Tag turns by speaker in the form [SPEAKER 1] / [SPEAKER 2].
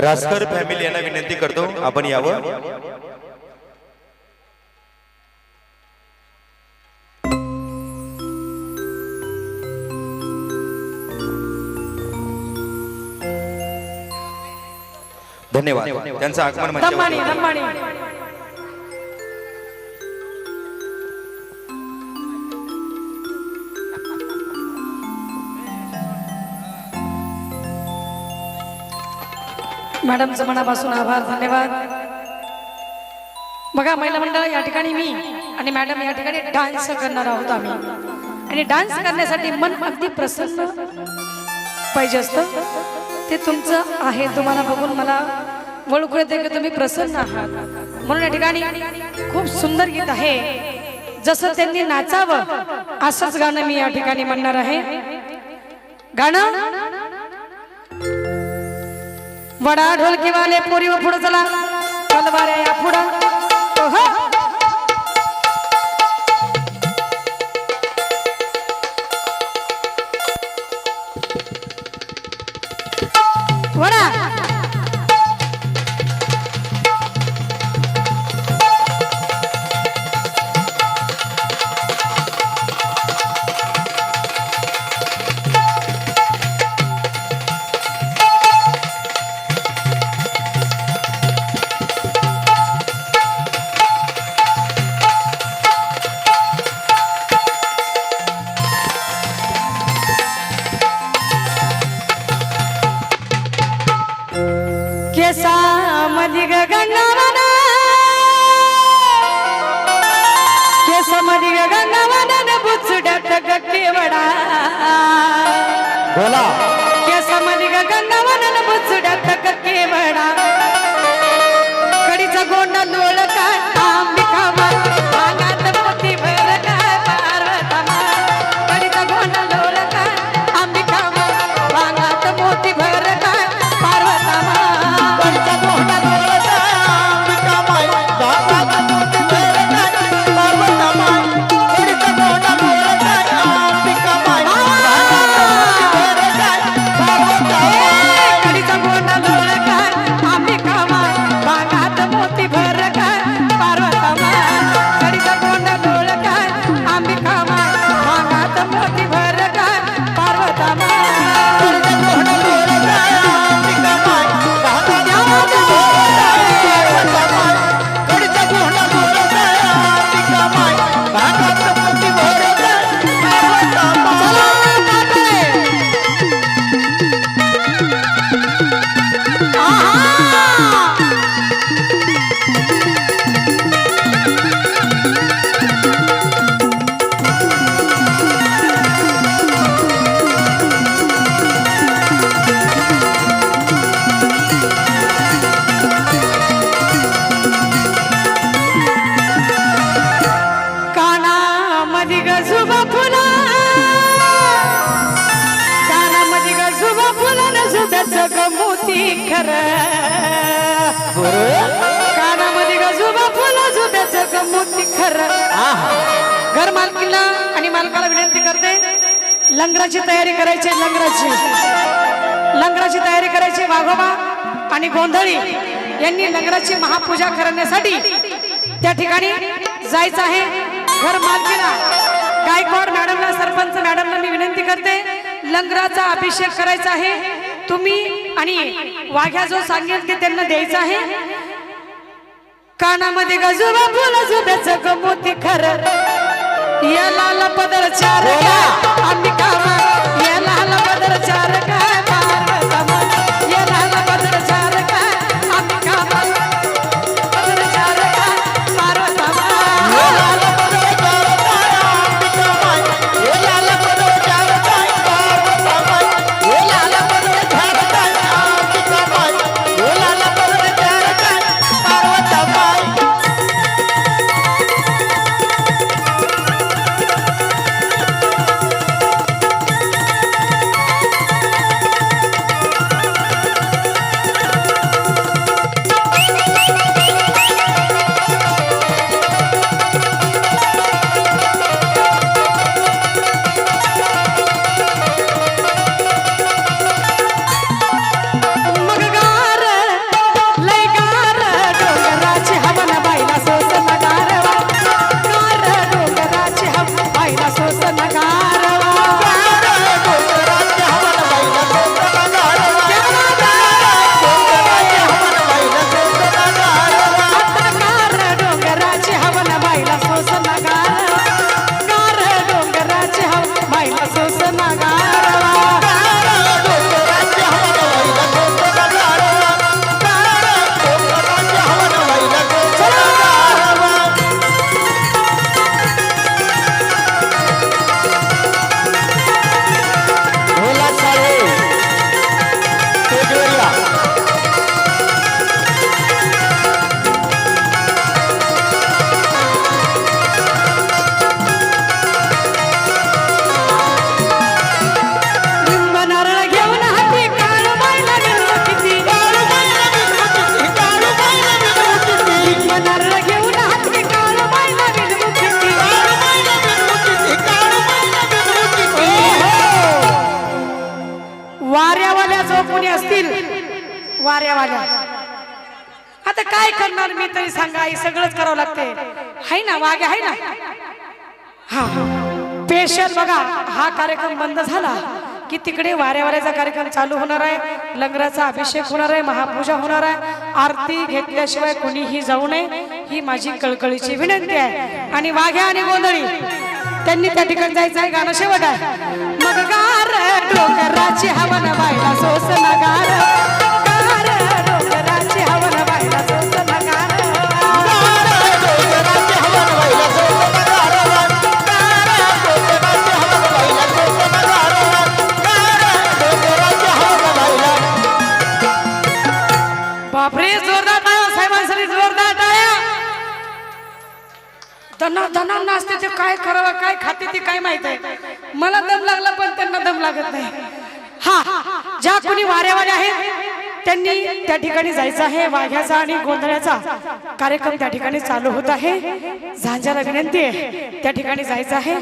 [SPEAKER 1] Raskar family यांना विनंती करतो आपण यावं. धन्यवाद. त्यांचं आगमन म्हणजे
[SPEAKER 2] मॅडमचं मनापासून आभार धन्यवाद. बघा महिला मंडळ या ठिकाणी मी आणि मॅडम या ठिकाणी डान्स करणार आहोत आम्ही. आणि डान्स करण्यासाठी मन अगदी प्रसन्न पाहिजे असतं. ते तुमचं आहे तुम्हाला बघून मला ओळखू येते की तुम्ही प्रसन्न आहात. म्हणून या ठिकाणी खूप सुंदर गीत आहे. जसं त्यांनी नाचावं असंच गाणं मी या ठिकाणी म्हणणार आहे. गाणं वडा ढोलकीवाले पोरी व पुढे चला. तलवारे या पुढं. ओहो. वडा केसामध्ये गंगावन केसामध्ये गंगावन बुचड्यात केवडा।
[SPEAKER 1] बोला।
[SPEAKER 2] केसामध्ये गंगावन बुचड्यात केवडा। कानामध्ये गजुबा फुला जुब्याचं ग मोती खर. घर मालकीला आणि मालकाला विनंती करते लंगराची तयारी करायची आहे, लंगराची. लंगराची तयारी करायची वाघोबा आणि गोंधळी यांनी लंगराची महापूजा करण्यासाठी त्या ठिकाणी जायचं आहे. घर मालकीला गायकवाड मॅडमला सरपंच मॅडमला मी विनंती करते लंगराचा अभिषेक करायचा आहे. तुम्ही आणि वाघ्या जो सांगेल ते त्यांना द्यायचं आहे? कानामध्ये गजुबा फुल जुब्याचं ग मोती खर. या लाल पदर चार वाघ्या आता काय करणार मी तरी सांगा आई सगळंच करावं लागते हाय ना वाघ्या हाय ना. हा. स्पेशल बघा हा कार्यक्रम बंद झाला की तिकडे वाऱ्या वाऱ्याचा कार्यक्रम चालू होणार आहे लंगराचा अभिषेक होणार आहे महापूजा होणार आहे. आरती घेतल्याशिवाय कोणीही जाऊ नये ही माझी कळकळीची विनंती आहे. आणि वाघ्या आणि गोंधळी त्यांनी त्या ठिकाणी जायचं आहे गाणं शेवट आहे. मग डोंगराची हवन बायला सोस नगार. गार डोंगराची हवन बायला बापरे जोरदार टाळ्या साहेबांसाठी जोरदार टाळ्या दना दना नाचते ते काय करावं काय खाते ते काय माहीत आहे. मला दम लागला पण त्यांना दम लागत नाही. हा ज्या कोणी वाऱ्या आहेत त्यांनी त्या ठिकाणी जायचं आहे वाघ्याचा आणि गोंधळ्याचा कार्यक्रम त्या ठिकाणी चालू होत आहे. झांजाला विनंती आहे त्या ठिकाणी जायचं आहे.